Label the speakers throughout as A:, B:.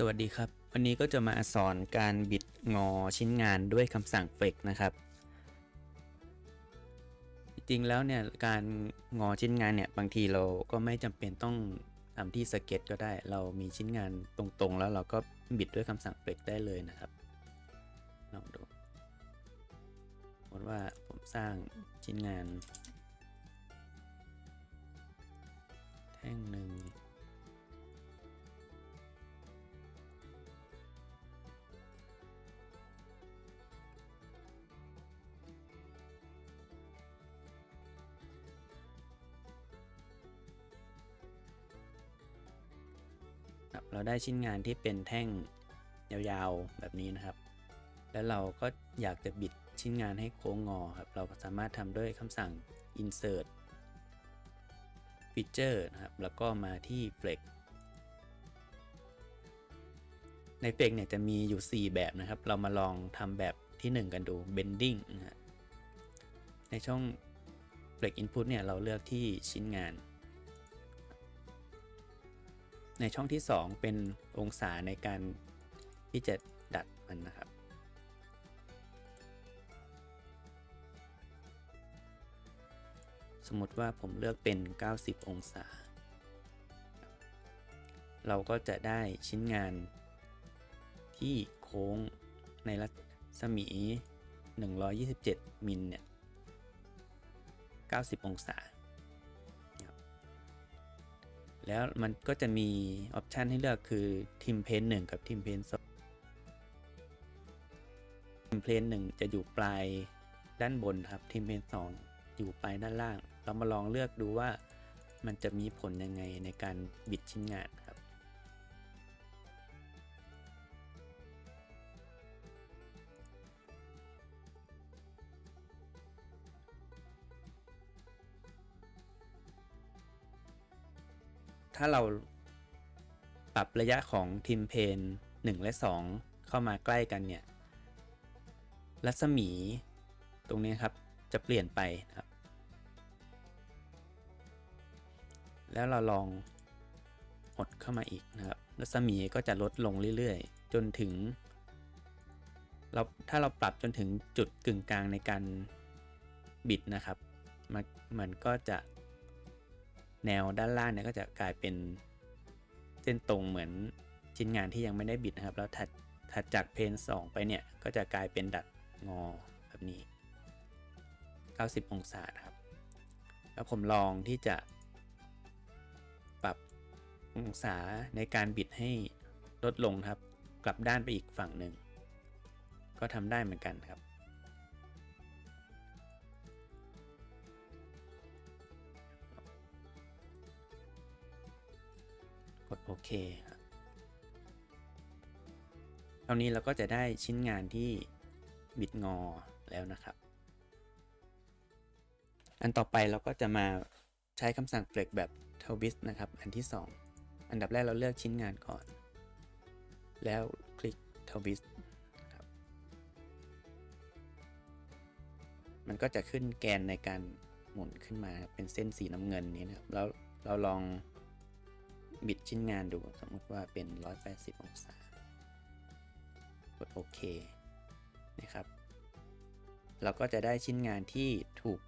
A: สวัสดีครับ วันนี้ก็จะมาสอนการบิดงอชิ้นงานด้วยคำสั่ง flex นะครับ จริงๆแล้วเนี่ยการงอชิ้นงานเนี่ยบางทีเราก็ไม่จำเป็นต้องทำที่สเก็ตก็ได้ เรามีชิ้นงานตรงๆ แล้วเราก็บิดด้วยคำสั่ง flex ได้เลยนะครับลองดูสมมติว่าผมสร้างชิ้นงาน ครับเราได้ชิ้นงานที่เป็นแท่งยาวๆแบบนี้นะครับ แล้วเราก็อยากจะบิดชิ้นงานให้โค้งงอครับ เราสามารถทำด้วยคำสั่ง insert feature นะครับ แล้วก็มาที่ flex ใน flex เนี่ยจะมีอยู่ 4 แบบนะครับ เรามาลองทำแบบที่ 1 กันดู bending นะในช่อง flex input เนี่ยเราเลือกที่ชิ้นงาน ในช่องที่ 2 เป็นองศาในการที่จะดัดมันนะครับ สมมติว่าผมเลือกเป็น 90 องศา เราก็จะได้ชิ้นงานที่โค้งในรัศมี 127 มิลเนี่ย 90 องศา แล้วมันก็จะมีออปชันให้เลือกคือทีมเพนหนึ่งกับทีมเพนสองทีมเพนหนึ่งจะอยู่ปลายด้านบนครับทีมเพนสองอยู่ปลายด้านล่าง เรามาลองเลือกดูว่ามันจะมีผลยังไงในการบิดชิ้นงาน ถ้าเราปรับระยะของทีมเพน 1 และ 2 เข้ามาใกล้กันเนี่ย รัศมีตรงนี้ครับจะเปลี่ยนไปครับ แล้วเราลองหดเข้ามาอีกนะครับ รัศมีก็จะลดลงเรื่อยๆ จนถึงเราถ้าเราปรับจนถึงจุดกึ่งกลางในการบิดนะครับ มันมันก็จะ แนวด้านล่างเนี่ยก็จะกลายเป็นเส้นตรงเหมือนชิ้นงานที่ยังไม่ได้บิดนะครับ แล้วถัดถัดจากเพน2ไปเนี่ยก็จะกลายเป็นดัดงอแบบนี้ 90 องศาครับ แล้วผมลองที่จะ ปรับองศาในการบิดให้ลดลงครับ กลับด้านไปอีกฝั่งหนึ่ง ก็ทำได้เหมือนกันครับ เคคราวนี้เราก็จะได้ชิ้นงานที่บิดงอแล้วนะครับ อันต่อไปเราก็จะมาใช้คำสั่ง flex แบบ twist นะครับ อันที่ 2 อันดับแรกเราเลือกชิ้นงานก่อน แล้วคลิก twist มันก็จะขึ้นแกนในการหมุนขึ้นมาเป็นเส้นสีน้ำเงินนี้นะครับ แล้วเราลอง บิดชิ้นงานดูสมมติว่าเป็น 180 องศากดโอเคนะครับ เราก็จะได้ชิ้นงานที่ถูก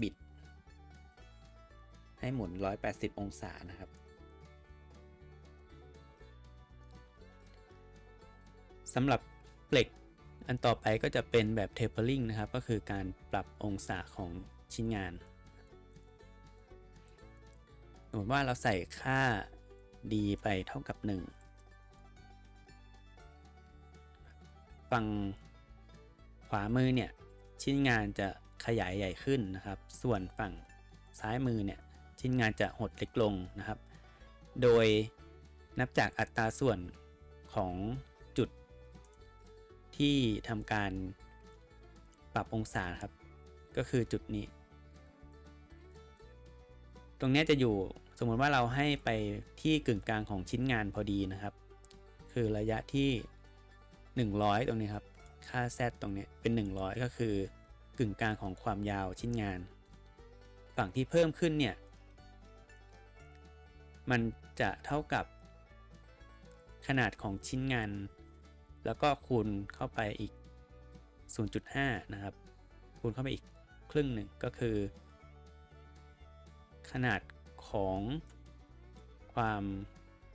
A: บิด ให้หมุน 180 องศานะครับ สำหรับเหล็กอันต่อไปก็จะเป็นแบบ tapering นะครับ ก็คือการปรับองศาของชิ้นงาน สมมติว่าเราใส่ค่า d ไปเท่ากับ 1 ฝั่งขวามือเนี่ย ชิ้นงานจะขยายใหญ่ขึ้นนะครับ ส่วนฝั่งซ้ายมือเนี่ย ชิ้นงานจะหดเล็กลงนะครับ โดยนับจากอัตราส่วนของจุดที่ทำการปรับองศาครับ ก็คือจุดนี้ ตรงนี้จะอยู่สมมติว่าเราให้ไปที่กึ่งกลางของชิ้นงานพอดีนะครับ คือระยะที่ 100 ตรงนี้ครับ ค่า z ตรงนี้เป็น 100 ก็คือกึ่งกลางของความยาวชิ้นงาน ฝั่งที่เพิ่มขึ้นเนี่ย มันจะเท่ากับ ขนาดของชิ้นงาน แล้วก็คูณเข้าไปอีก 0.5 นะครับ คูณเข้าไปอีกครึ่งหนึ่งก็คือ ขนาดของความ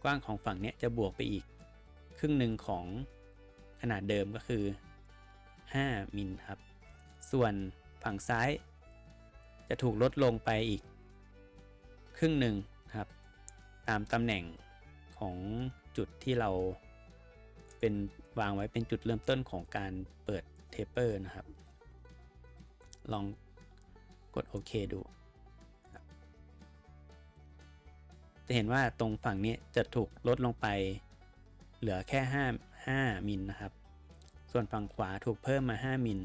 A: กว้างของฝั่งเนี้ยจะบวกไปอีก ครึ่งหนึ่งของขนาดเดิมก็คือ 5มิลครับ ส่วนฝั่งซ้าย จะถูกลดลงไปอีก ครึ่งหนึ่งครับ ตามตำแหน่งของจุดที่เราเป็นวางไว้เป็นจุดเริ่มต้นของการเปิดเทปเปอร์นะครับ ลองกดโอเคดู จะเห็นว่าตรงฝั่งนี้จะถูกลดลงไป เหลือแค่5 5มิลนะครับ ส่วนฝั่งขวาถูกเพิ่มมา 5มิล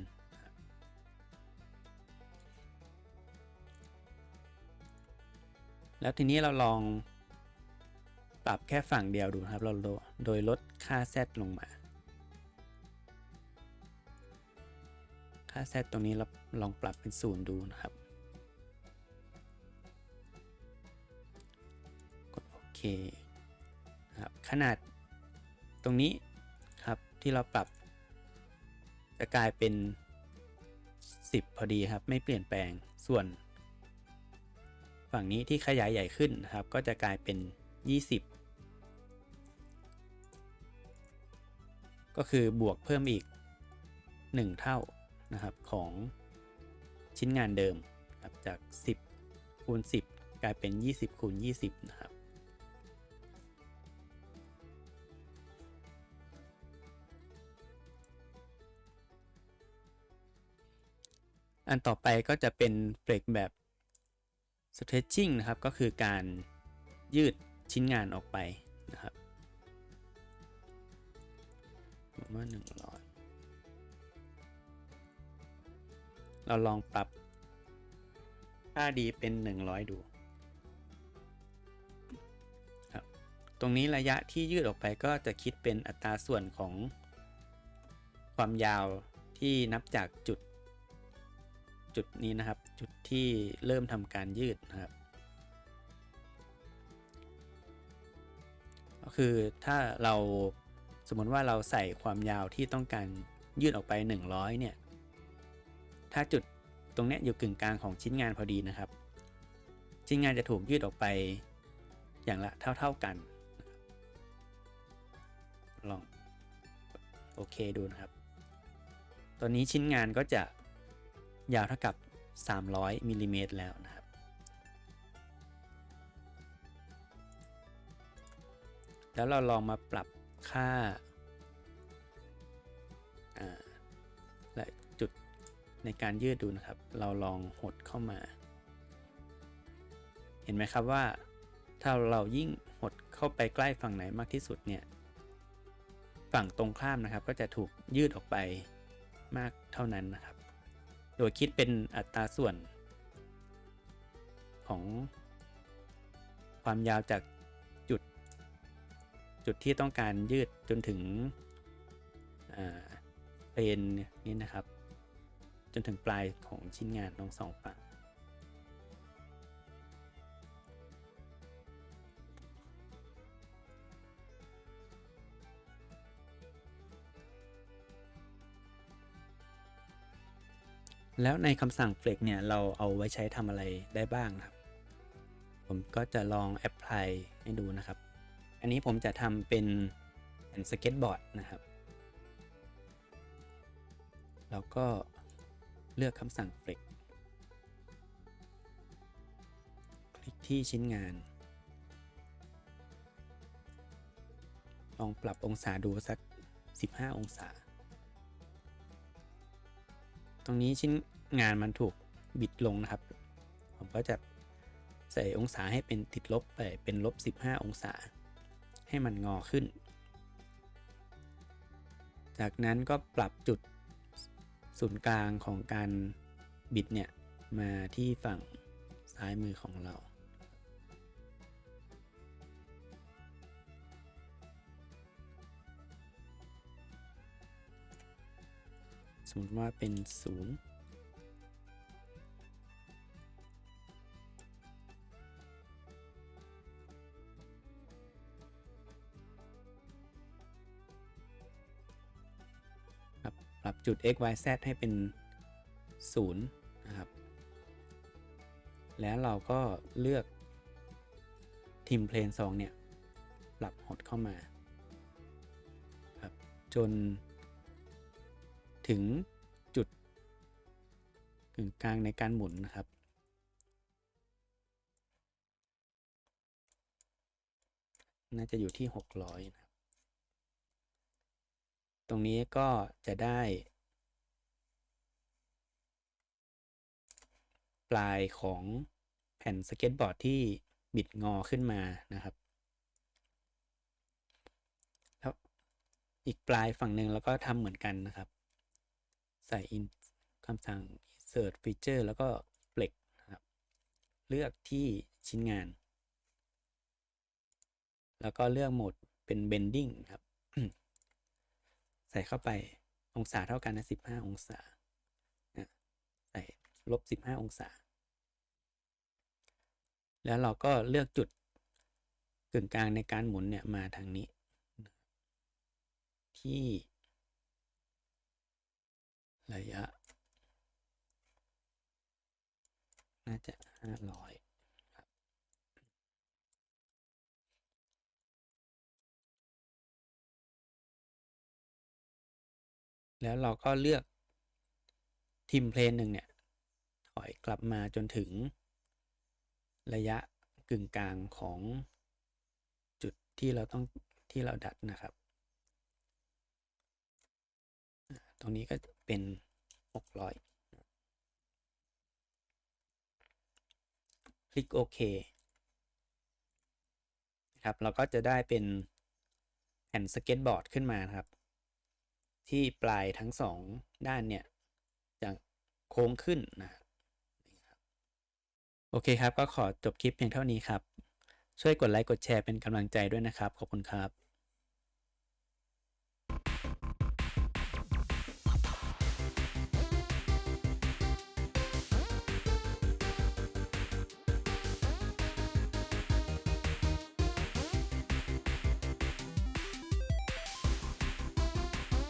A: แล้วทีนี้เราลองปรับแค่ฝั่งเดียวดูครับ เราโดยลดค่า z ลงมา ค่า z ตรงนี้เราลองปรับเป็นศูนย์ดูนะครับ เคครับขนาดตรงนี้ครับที่เราปรับ จะกลายเป็น 10 พอดีครับ ไม่เปลี่ยนแปลงส่วน ฝั่งนี้ที่ขยายใหญ่ขึ้นครับ ก็จะกลายเป็น 20 ก็คือบวกเพิ่มอีก 1 เท่านะครับของชิ้นงานเดิมครับจาก 10คูณ10 กลายเป็น 20คูณ20 นะครับ อันต่อไปก็จะเป็นเฟลกแบบ stretching นะครับ ก็คือการยืดชิ้นงานออกไปนะครับผมว่า100เราลองปรับค่าดีเป็น 100 ดูครับตรงนี้ระยะที่ยืดออกไปก็จะคิดเป็นอัตราส่วนของความยาวที่นับจากจุด จุดนี้นะครับ จุดที่เริ่มทำการยืดนะครับ ก็คือถ้าเราสมมติว่าเราใส่ความยาวที่ต้องการยืดออกไป 100 เนี่ย ถ้าจุดตรงเนี้ยอยู่กึ่งกลางของชิ้นงานพอดีนะครับ ชิ้นงานจะถูกยืดออกไปอย่างละเท่า ๆกัน ลองโอเคดูนะครับ ตอนนี้ชิ้นงานก็จะ ยาวเท่ากับ 300มิลลิเมตรแล้วนะครับ แล้วเราลองมาปรับค่าและจุดในการยืดดูนะครับ เราลองหดเข้ามา เห็นไหมครับว่า ถ้าเรายิ่งหดเข้าไปใกล้ฝั่งไหนมากที่สุดเนี่ยฝั่งตรงข้ามนะครับก็จะถูกยืดออกไปมากเท่านั้นนะครับ โดยคิดเป็นอัตราส่วน ของความยาวจากจุด จุดที่ต้องการยืดจนถึงเพลนนี้นะครับ จนถึงปลายของชิ้นงานทั้งสองฝั่ง แล้วในคำสั่ง flex เนี่ยเราเอาไว้ใช้ทำอะไรได้บ้างนะครับ ผมก็จะลอง apply ให้ดูนะครับ อันนี้ผมจะทำเป็นเป็นสเก็ตบอร์ดนะครับแล้วก็เลือกคำสั่ง flex คลิกที่ชิ้นงาน ลองปรับองศาดูสัก 15 องศา ตรงนี้ชิ้น งานมันถูกบิดลงนะครับ ผมก็จะใส่องศาให้เป็นติดลบไปเป็นลบ 15 องศา ให้มันงอขึ้น จากนั้นก็ปรับจุดศูนย์กลางของการบิดเนี่ย มาที่ฝั่งซ้ายมือของเรา สมมติว่าเป็น 0 จุด x y z ให้เป็น 0 นะครับ แล้วเราก็เลือกทิมเพลน2เนี่ย ปรับหดเข้ามาครับจน ถึงจุดกึ่งกลางในการหมุนนะครับน่าจะอยู่ที่ 600 นะครับ ตรงนี้ก็จะได้ ปลายของแผ่นสเก็ตบอร์ดที่บิดงอขึ้นมานะครับ แล้วอีกปลายฝั่งหนึ่งเราก็ทำเหมือนกันนะครับ ใส่ in คำสั่ง insert feature แล้วก็ flex นะครับ เลือกที่ชิ้นงาน แล้วก็เลือกโหมดเป็น bending ครับ ใส่เข้าไปองศาเท่ากันนะ15 องศา ใส่ลบ 15 องศา แล้วเราก็เลือกจุดกึ่งกลางในการหมุนเนี่ยมาทางนี้ ที่ระยะ น่าจะ500แล้วเราก็เลือกทิมเพลนหนึ่งเนี่ย ถอยกลับมาจนถึง ระยะกึ่งกลางของจุดที่เราต้องที่เราดัดนะครับ ตรงนี้ก็เป็น 600 คลิกโอเคครับ เราก็จะได้เป็นแผ่นสเก็ตบอร์ดขึ้นมาครับ ที่ปลายทั้งสองด้านเนี่ยจะโค้งขึ้นนะ โอเคครับ ก็ขอจบคลิปเพียงเท่านี้ครับ ช่วยกดไลค์กดแชร์เป็นกำลังใจด้วยนะครับ ขอบคุณครับ